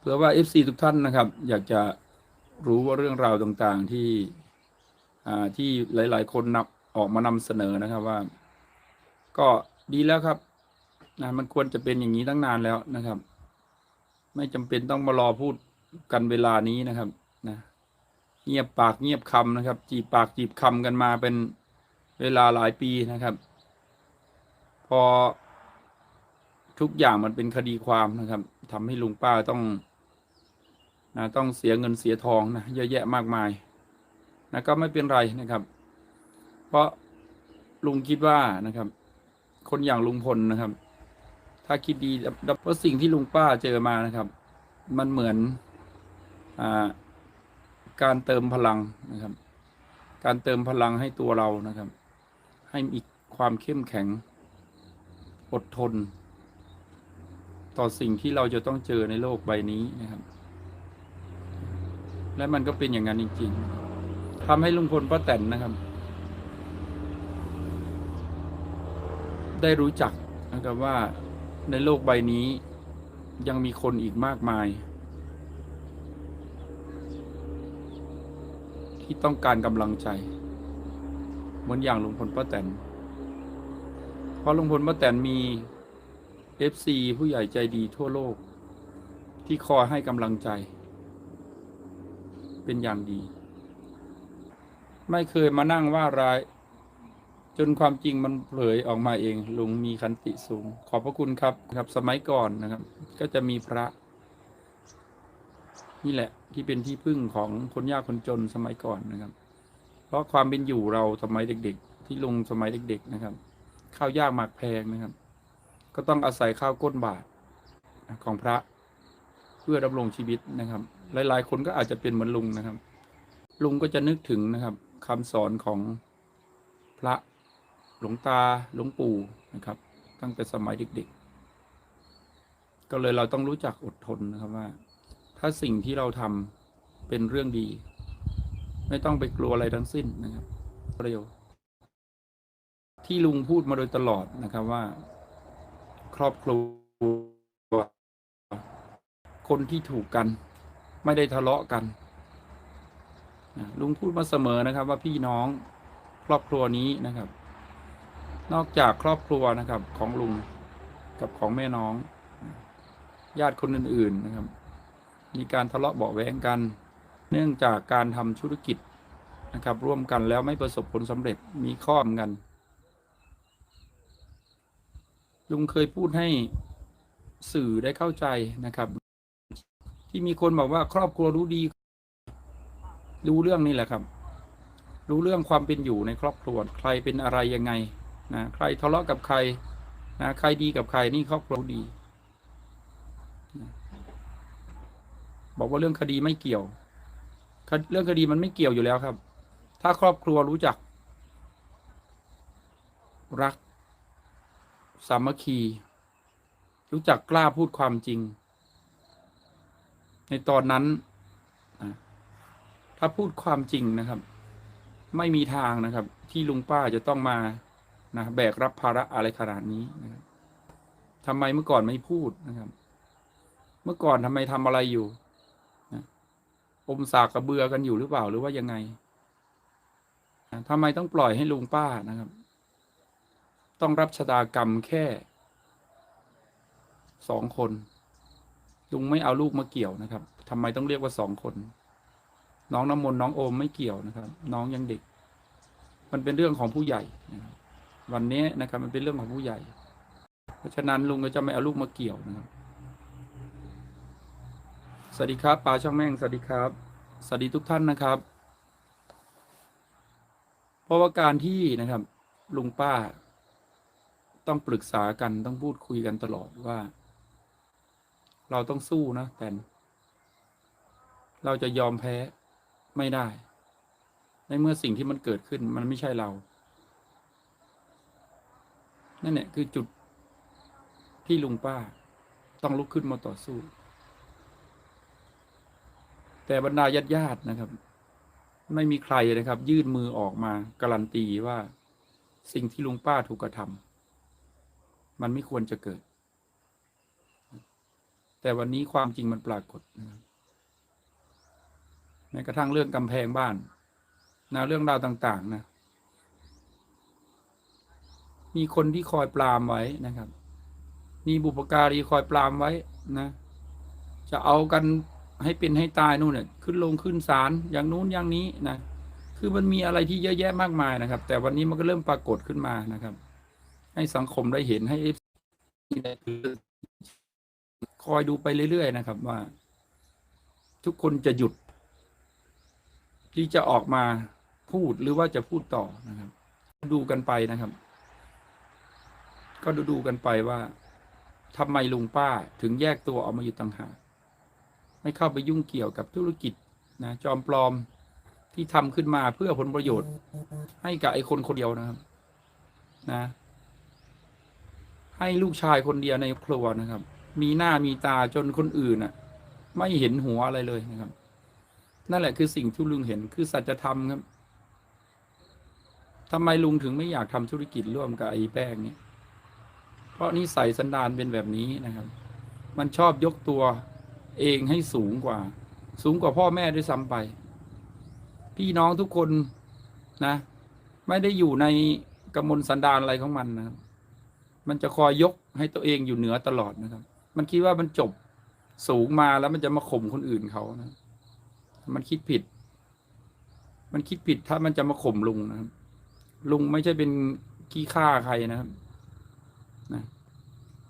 เผื่อว่า FC ทุกท่านนะครับ อยากจะรู้ว่าเรื่องราวต่างๆที่อ่าที่หลาย ๆ คนนำออกมานำเสนอนะครับว่า ก็ดีแล้วครับนะมันควรจะเป็นอย่างนี้ตั้งนานแล้วนะครับ ไม่จำเป็นต้องมารอพูดกันเวลานี้นะครับนะเงียบปากเงียบคำนะครับ จีบปากจีบคำกันมาเป็นเวลาหลายปีนะครับ พอทุกอย่างมันเป็นคดีความนะครับทำให้ลุงป้าต้อง นะต้องเสียเงินเสียทองนะเยอะแยะมากมายนะก็ไม่เป็นไรนะครับ เพราะลุงคิดว่านะครับ คนอย่างลุงพลนะครับ ถ้าคิดดีเพราะสิ่งที่ลุงป้าเจอมานะครับ มันเหมือนอการเติมพลังนะครับ การเติมพลังให้ตัวเรานะครับ ให้มีความเข้มแข็ง อดทน ต่อสิ่งที่เราจะต้องเจอในโลกใบนี้นะครับ และมันก็เป็นอย่างนั้นจริงๆทำให้ลุงพลป้าแตนนะครับ ได้รู้จักนะครับว่าในโลกใบนี้ยังมีคนอีกมากมาย ที่ต้องการกำลังใจ เหมือนอย่างลุงพลป้าแตนเพราะลุงพลป้าแตนมี FC ผู้ใหญ่ใจดีทั่วโลก ที่คอยให้กำลังใจ เป็นอย่างดี ไม่เคยมานั่งว่าร้าย จนความจริงมันเผยออกมาเอง ลุงมีคันติสูง ขอบพระคุณครับครับ สมัยก่อนนะครับ ก็จะมีพระ นี่แหละ ที่เป็นที่พึ่งของคนยากคนจนสมัยก่อนนะครับ เพราะความเป็นอยู่เราสมัยเด็ก ๆ ที่ลุงสมัยเด็ก ๆ นะครับ ข้าวยากหมากแพงนะครับ ก็ต้องอาศัยข้าวก้นบาทของพระเพื่อดำรงชีวิตนะครับ หลายๆ คนก็อาจจะเป็นเหมือนลุงนะครับ ลุงก็จะนึกถึงนะครับคำสอนของพระหลวงตาหลวงปู่นะครับ ตั้งแต่สมัยเด็ก ๆ ก็เลยเราต้องรู้จักอดทนนะครับว่า ถ้าสิ่งที่เราทำเป็นเรื่องดี ไม่ต้องไปกลัวอะไรทั้งสิ้นนะครับเร็วที่ลุงพูดมาโดยตลอดนะครับว่า ครอบครัวคนที่ถูกกัน ไม่ได้ทะเลาะกันลุงพูดมาเสมอนะครับ ว่าพี่น้องครอบครัวนี้นะครับ นอกจากครอบครัวนะครับ ของลุงกับของแม่น้อง ญาติคนอื่น ๆนะครับ มีการทะเลาะเบาะแว้งกัน เนื่องจากการทำธุรกิจนะครับ ร่วมกันแล้วไม่ประสบผลสำเร็จมีข้อมกัน ลุงเคยพูดให้สื่อได้เข้าใจนะครับ ที่มีคนบอกว่าครอบครัวรู้ดี รู้เรื่องนี่แหละครับ รู้เรื่องความเป็นอยู่ในครอบครัวใครเป็นอะไรยังไงนะใครทะเลาะกับใครนะใครดีกับใครนี่ครอบครัวดี บอกว่าเรื่องคดีไม่เกี่ยว เรื่องคดีมันไม่เกี่ยวอยู่แล้วครับ ถ้าครอบครัวรู้จัก รัก สามัคคี รู้จักกล้าพูดความจริง ในตอนนั้นนะถ้าพูดความจริงนะครับ ไม่มีทางนะครับ ที่ลุงป้าจะต้องมานะแบกรับภาระอะไรขนาดนี้นะครับทำไมเมื่อก่อนไม่พูดนะครับ เมื่อก่อนทำไมทำอะไรอยู่นะอมสากกระเบือกันอยู่หรือเปล่าหรือว่ายังไงนะทำไมต้องปล่อยให้ลุงป้านะครับ ต้องรับชะตากรรมแค่สองคน ลุงไม่เอาลูกมาเกี่ยวนะครับทำไมต้องเรียกว่าสองคน น้องน้ำมนต์น้องโอมไม่เกี่ยวนะครับ น้องยังเด็ก มันเป็นเรื่องของผู้ใหญ่นะครับวันนี้นะครับ มันเป็นเรื่องของผู้ใหญ่ เพราะฉะนั้นลุงก็จะไม่เอาลูกมาเกี่ยวนะครับ สวัสดีครับปาช่างแม่งสวัสดีครับ สวัสดีทุกท่านนะครับ เพราะว่าการที่นะครับลุงป้า ต้องปรึกษากันต้องพูดคุยกันตลอดว่า เราต้องสู้นะแต่เราจะยอมแพ้ไม่ได้ ในเมื่อสิ่งที่มันเกิดขึ้นมันไม่ใช่เรา นั่นแหละคือจุดที่ลุงป้าต้องลุกขึ้นมาต่อสู้ แต่บรรดาญาติญาติๆนะครับ ไม่มีใครนะครับ ยื่นมือออกมาการันตีว่า สิ่งที่ลุงป้าถูกกระทำมันไม่ควรจะเกิด แต่วันนี้ความจริงมันปรากฏแม้กระทั่งเรื่องกำแพงบ้านนะเรื่องราวต่าง ๆ นะ มีคนที่คอยปรามไว้นะครับ มีบุปการีคอยปรามไว้นะ จะเอากันให้เป็นให้ตายนู่นเนี่ยขึ้นลงขึ้นศาลอย่างนู้นอย่างนี้นะคือมันมีอะไรที่เยอะแยะมากมายนะครับ แต่วันนี้มันก็เริ่มปรากฏขึ้นมานะครับ ให้สังคมได้เห็นให้ FC ได้คอ คอยดูไปเรื่อยๆนะครับว่า ทุกคนจะหยุด ที่จะออกมาพูดหรือว่าจะพูดต่อนะครับ ดูกันไปนะครับ ก็ดูดูกันไปว่าทำไมลุงป้าถึงแยกตัวออกมาอยู่ต่างหากไม่เข้าไปยุ่งเกี่ยวกับธุรกิจนะจอมปลอมที่ทำขึ้นมาเพื่อผลประโยชน์ ให้กับไอ้คนคนเดียวนะครับ นะ ให้ลูกชายคนเดียวในครัวนะครับ มีหน้ามีตาจนคนอื่นน่ะ ไม่เห็นหัวอะไรเลยนะครับ นั่นแหละคือสิ่งที่ลุงเห็นคือสัจธรรมครับทำไมลุงถึงไม่อยากทำธุรกิจร่วมกับไอ้แป้งเนี้เพราะนิสัยสันดานเป็นแบบนี้นะครับ มันชอบยกตัวเองให้สูงกว่า สูงกว่าพ่อแม่ด้วยซ้ำไป พี่น้องทุกคนนะ ไม่ได้อยู่ในกำมลสันดานอะไรของมันนะครับ มันจะคอยยกให้ตัวเองอยู่เหนือตลอดนะครับ มันคิดว่ามันจบสูงมาแล้วมันจะมาข่มคนอื่นเขานะ มันคิดผิด มันคิดผิดถ้ามันจะมาข่มลุงนะครับ ลุงไม่ใช่เป็นขี้ข้าใครนะครับนะ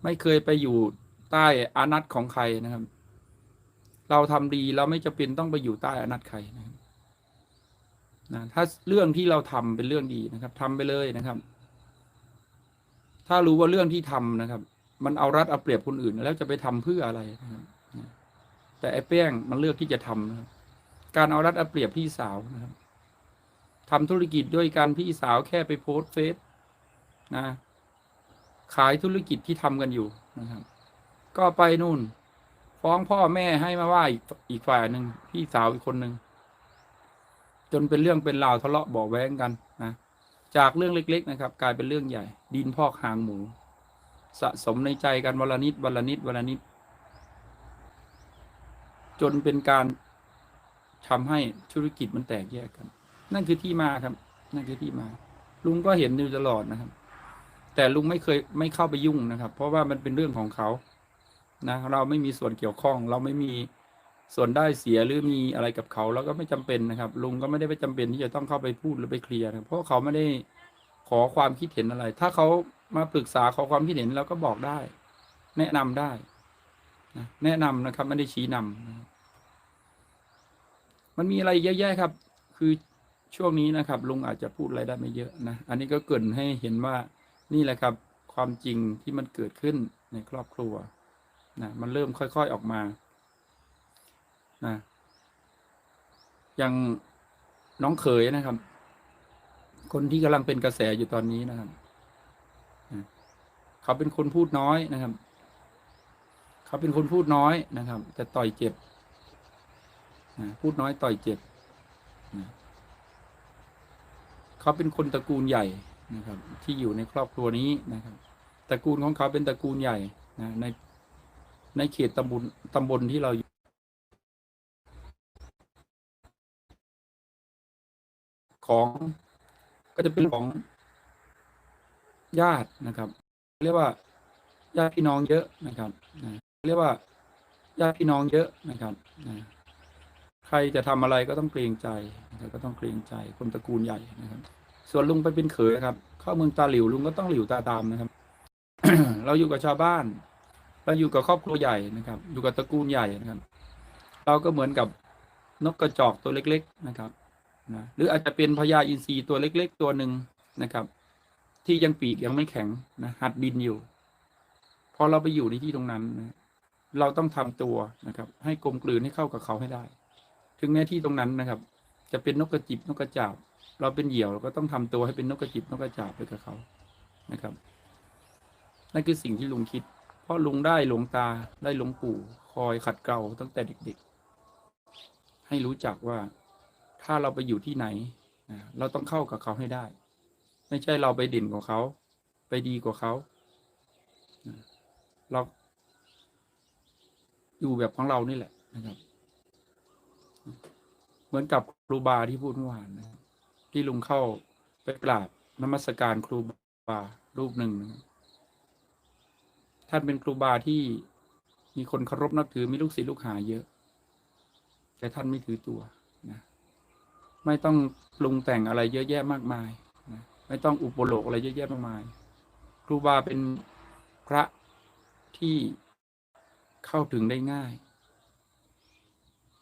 ไม่เคยไปอยู่ใต้อานัตของใครนะครับ เราทำดีเราไม่จะเป็นต้องไปอยู่ใต้อานัตใครนะครับนะถ้าเรื่องที่เราทำเป็นเรื่องดีนะครับทำไปเลยนะครับ ถ้ารู้ว่าเรื่องที่ทำนะครับ มันเอารัดเอาเปรียบคนอื่น แล้วจะไปทำเพื่ออะไรนะครับแต่ไอ้แป้งมันเลือกที่จะทำนะครับการเอารัดเอาเปรียบพี่สาวนะครับทำธุรกิจด้วยการพี่สาวแค่ไปโพสเฟซนะขายธุรกิจที่ทำกันอยู่นะครับ ก็ไปนู่น ฟ้องพ่อแม่ให้มาว่าอีกอีกฝ่ายหนึ่งพี่สาวอีกคนหนึ่งจนเป็นเรื่องเป็นราวทะเลาะบาะแว้งกันนะจากเรื่องเล็ก ๆ นะครับ กลายเป็นเรื่องใหญ่ ดินพอกหางหมู สะสมในใจกันวันละนิดวันละนิดวันละนิด จนเป็นการทำให้ธุรกิจมันแตกแยกกัน นั่นคือที่มาครับ นั่นคือที่มา ลุงก็เห็นอยู่ตลอดนะครับ แต่ลุงไม่เคยไม่เข้าไปยุ่งนะครับ เพราะว่ามันเป็นเรื่องของเขานะเราไม่มีส่วนเกี่ยวข้อง เราไม่มีส่วนได้เสียหรือมีอะไรกับเขาเราก็ไม่จำเป็นนะครับ ลุงก็ไม่ได้ไปจำเป็นที่จะต้องเข้าไปพูดหรือไปเคลียร์เพราะเขาไม่ได้ขอความคิดเห็นอะไร ถ้าเขา มาปรึกษาขอความคิดเห็นเราก็บอกได้ แนะนำได้นะแนะนำนะครับไม่ได้ชี้นำนะมันมีอะไรเยอะแยะครับ คือช่วงนี้นะครับ ลุงอาจจะพูดอะไรได้ไม่เยอะนะอันนี้ก็เกินให้เห็นว่านี่แหละครับ ความจริงที่มันเกิดขึ้นในครอบครัวนะมันเริ่มค่อย ๆออกมานะอย่างน้องเขยนะครับ คนที่กำลังเป็นกระแสอยู่ตอนนี้นะครับ เขาเป็นคนพูดน้อยนะครับ เขาเป็นคนพูดน้อยนะครับ แต่ต่อยเจ็บพูดน้อยต่อยเจ็บเขาเป็นคนตระกูลใหญ่นะครับ ที่อยู่ในครอบครัวนี้นะครับตระกูลของเขาเป็นตระกูลใหญ่นะในในเขตตำบลตำบลที่เราอยู่ของก็จะเป็นของญาตินะครับ เรียกว่าญาติพี่น้องเยอะนะครับนะเรียกว่าญาติพี่น้องเยอะนะครับนะใครจะทำอะไรก็ต้องเกรงใจก็ต้องเกรงใจคนตระกูลใหญ่นะครับ ส่วนลุงไปเป็นเขยนะครับ เข้าเมืองตาหลิวลุงก็ต้องหลิวตาตามนะครับ เราอยู่กับชาวบ้านเราอยู่กับครอบครัวใหญ่นะครับ อยู่กับตระกูลใหญ่นะครับ เราก็เหมือนกับนกกระจอกตัวเล็ก ๆนะครับนะหรืออาจจะเป็นพญาอินทรีตัวเล็ก ๆ ตัวหนึ่งนะครับ ที่ยังปีกยังไม่แข็งนะหัดบินอยู่ พอเราไปอยู่ในที่ตรงนั้นนะเราต้องทำตัวนะครับ ให้กลมกลืนให้เข้ากับเขาให้ได้ ถึงแม้ที่ตรงนั้นนะครับ จะเป็นนกกระจิบนกกระจาบ เราเป็นเหยี่ยวเราก็ต้องทำตัวให้เป็นนกกระจิบนกกระจาบไปกับเขานะครับ นั่นคือสิ่งที่ลุงคิด เพราะลุงได้หลวงตาได้หลวงปู่ คอยขัดเกลาตั้งแต่เด็กๆ ให้รู้จักว่าถ้าเราไปอยู่ที่ไหน เราต้องเข้ากับเขาให้ได้ ไม่ใช่เราไปเด่นกว่าเขา ไปดีกว่าเขา เราอยู่แบบของเรานี่แหละนะครับ เหมือนกับครูบาที่พูดเมื่อวานนะที่ลุงเข้าไปกราบนมัสการครูบารูปหนึ่งนะท่านเป็นครูบาที่มีคนเคารพนับถือมีลูกศิษย์ลูกหาเยอะ แต่ท่านไม่ถือตัวนะ ไม่ต้องปรุงแต่งอะไรเยอะแยะมากมาย ไม่ต้องอุปโลกอะไรเยอะแยะมากมาย ครูบาเป็นพระที่เข้าถึงได้ง่าย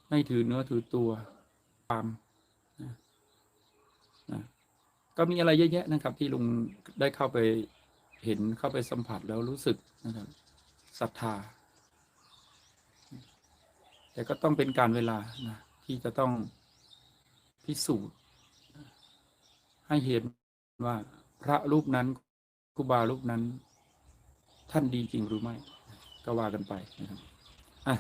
ไม่ถือเนื้อถือตัวความนะนะก็มีอะไรเยอะแยะนะครับ ที่ลุงได้เข้าไปเห็นเข้าไปสัมผัสแล้วรู้สึกนะครับศรัทธา แต่ก็ต้องเป็นการเวลานะที่จะต้องพิสูจน์ให้เห็น ว่าพระรูปนั้นครูบารูปนั้น ท่านดีจริงหรือไม่ ก็ว่ากันไปนะครับอะ